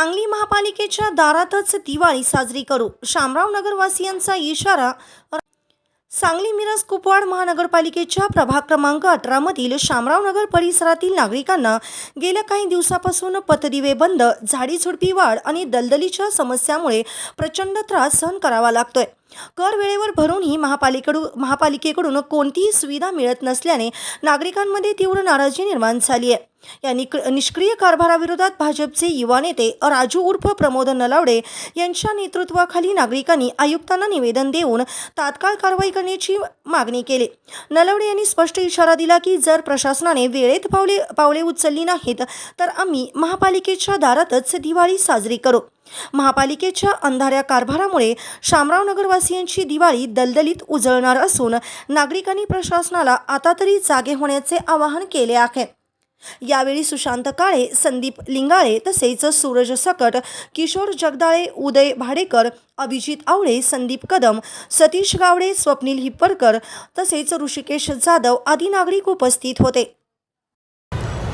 सांगली महापालिकेच्या दारातच दिवाळी साजरी करू. शामराव नगरवासियांचा इशारा सांगली मिरज कुपवाड महानगरपालिकेच्या प्रभाग क्रमांक अठरामधील शामरावनगर परिसरातील नागरिकांना गेल्या काही दिवसापासून पथदिवे बंद झाडी झुडपी वाढ आणि दलदलीच्या समस्यामुळे प्रचंड त्रास सहन करावा लागतोय. कर वेळेवर भरूनही महापालिकेकडून महापालिकेकडून कोणतीही सुविधा मिळत नसल्याने नागरिकांमध्ये तीव्र नाराजी निर्माण झाली आहे. या निक निष्क्रिय कारभाराविरोधात भाजपचे युवा नेते राजू उर्फ प्रमोद नलावडे यांच्या नेतृत्वाखाली नागरिकांनी आयुक्तांना निवेदन देऊन तात्काळ कारवाई करण्याची मागणी केली. नलावडे यांनी स्पष्ट इशारा दिला की जर प्रशासनाने वेळेत पावले पावले उचलली नाहीत तर आम्ही महापालिकेच्या दारातच दिवाळी साजरी करू. महापालिकेच्या अंधाऱ्या कारभारामुळे शामराव नगरवासियांची दिवाळी दलदलीत उजळणार असून नागरिकांनी प्रशासनाला आता तरी जागे होण्याचे आवाहन केले आहे. यावेळी सुशांत काळे संदीप लिंगाळे तसेच सूरज सकट किशोर जगदाळे उदय भाडेकर अभिजित आवळे संदीप कदम सतीश गावडे स्वप्नील हिप्परकर तसेच ऋषिकेश जाधव आदी नागरिक उपस्थित होते.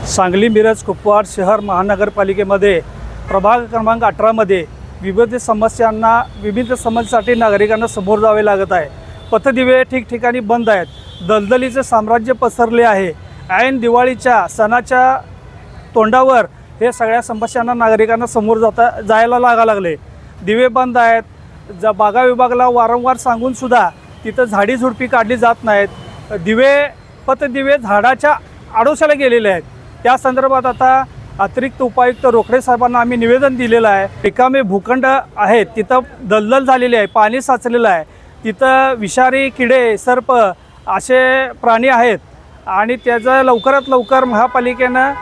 सांगली मिरज कुपवाड शहर महानगरपालिकेमध्ये प्रभाग क्रमांक अठरामध्ये विविध समस्यांना विविध समस्यांसाठी नागरिकांना समोर जावे लागत आहे. पथदिवे ठिकठिकाणी बंद आहेत. दलदलीचे साम्राज्य पसरले आहे. ऐन दिवाळीच्या सणाच्या तोंडावर हे सगळ्या समस्यांना नागरिकांना समोर जाता जायला लागा लागले. दिवे बंद आहेत. ज बागा विभागाला वारंवार सांगूनसुद्धा तिथं झाडी झुडपी काढली जात नाहीत. दिवे पतदिवे झाडाच्या आडोशाला गेलेले आहेत. त्या संदर्भात आता अतिरिक्त उपायुक्त रोखडे साहेबांना आम्ही निवेदन दिलेलं आहे. रिकामे भूखंड आहेत. तिथं दलदल झालेली आहे. पाणी साचलेलं आहे. तिथं विषारी किडे सर्प असे प्राणी आहेत. आणि त्याचं लवकरात लवकर महापालिकेनं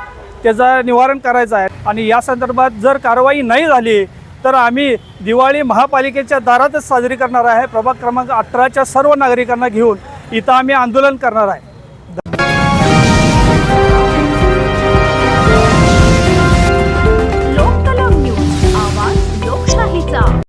त्याचं निवारण करायचं आहे. आणि या संदर्भात जर कारवाई नाही झाली तर आम्ही दिवाळी महापालिकेच्या दारातच साजरी करणार आहे. प्रभाग क्रमांक अठराच्या सर्व नागरिकांना घेऊन इथं आम्ही आंदोलन करणार आहे.